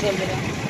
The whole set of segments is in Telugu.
teşekkür ederim.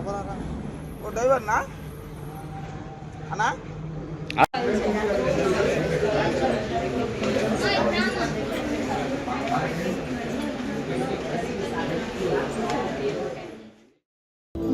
ఓ డ్రైవర్ నా అన్నా?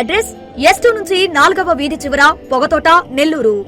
address S నుంచి నాలుగవ వీధి చివర పొగతోట నెల్లూరు.